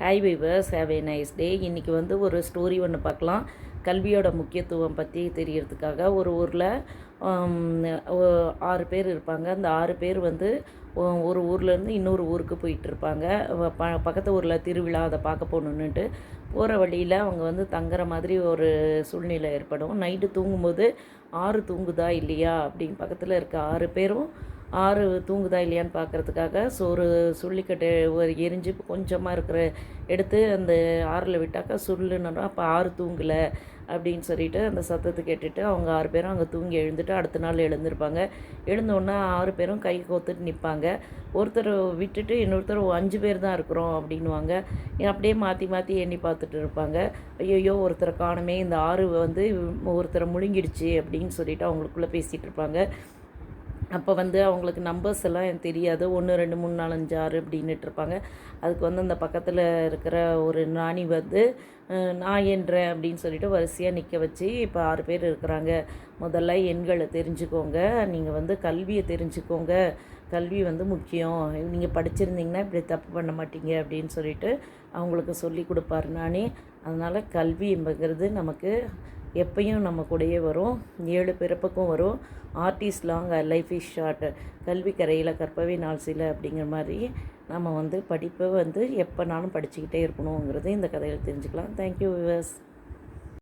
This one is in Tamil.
Hi viewers have a nice day இன்றைக்கி வந்து ஒரு ஸ்டோரி ஒன்று பார்க்கலாம். கல்வியோட முக்கியத்துவம் பற்றி தெரியறதுக்காக. ஒரு ஊரில் ஆறு பேர் இருப்பாங்க. அந்த ஆறு பேர் வந்து ஒரு ஊர்லேருந்து இன்னொரு ஊருக்கு போயிட்டு இருப்பாங்க. ப பக்கத்து ஊரில் திருவிழா அதை பார்க்க போகணுன்னுட்டு போகிற வழியில் அவங்க வந்து தங்குற மாதிரி ஒரு சூழ்நிலை ஏற்படும். நைட்டு தூங்கும்போது ஆறு தூங்குதா இல்லையா அப்படின்னு பக்கத்தில் இருக்க ஆறு பேரும் ஆறு தூங்குதா இல்லையான்னு பார்க்கறதுக்காக சோறு சுள்ளிக்கட்டு சுள்ளிக்கட்டை ஒரு எரிஞ்சு கொஞ்சமாக இருக்கிற எடுத்து அந்த ஆறில் விட்டாக்கா சுள்ளுன்னு அப்போ ஆறு தூங்கலை அப்படின்னு சொல்லிட்டு அந்த சத்தத்தை கேட்டுட்டு அவங்க ஆறு பேரும் அங்கே தூங்கி எழுந்துட்டு அடுத்த நாள் எழுந்திருப்பாங்க. எழுந்தோடனே ஆறு பேரும் கை கோத்துட்டு நிற்பாங்க ஒருத்தர் விட்டுட்டு இன்னொருத்தர் அஞ்சு பேர் தான் இருக்கிறோம் அப்படின்வாங்க அப்படியே மாற்றி மாற்றி எண்ணி பார்த்துட்டு இருப்பாங்க. ஐயோ ஒருத்தரை காணுமே இந்த ஆறு வந்து ஒருத்தரை முழுங்கிடுச்சு அப்படின்னு சொல்லிட்டு அவங்களுக்குள்ளே பேசிகிட்டு இருப்பாங்க. அப்போ வந்து அவங்களுக்கு நம்பர்ஸ் எல்லாம் எனக்கு தெரியாது. ஒன்று ரெண்டு மூணு நாலஞ்சு ஆறு அப்படின்னுட்டு இருப்பாங்க. அதுக்கு வந்து அந்த பக்கத்தில் இருக்கிற ஒரு நாணி வந்து நான் என்றேன் அப்படின்னு சொல்லிட்டு வரிசையாக நிற்க வச்சு இப்போ ஆறு பேர் இருக்கிறாங்க. முதல்ல எண்களை தெரிஞ்சுக்கோங்க. நீங்கள் வந்து கல்வியை தெரிஞ்சுக்கோங்க. கல்வி வந்து முக்கியம். நீங்கள் படிச்சிருந்தீங்கன்னா இப்படி தப்பு பண்ண மாட்டீங்க அப்படின்னு சொல்லிட்டு அவங்களுக்கு சொல்லி கொடுப்பாரு நானே. அதனால் கல்வி என்பங்கிறது நமக்கு எப்பையும் நம்ம கூடயே வரும். ஏழு பிறப்புக்கும் வரும். Art is long life is short கல்வி கரையில் கற்பவே நாள் சில அப்படிங்கிற மாதிரி நம்ம வந்து படிப்பை வந்து எப்போனாலும் படிச்சுக்கிட்டே இருக்கணுங்கிறது இந்த கதையில் தெரிஞ்சுக்கலாம். Thank you viewers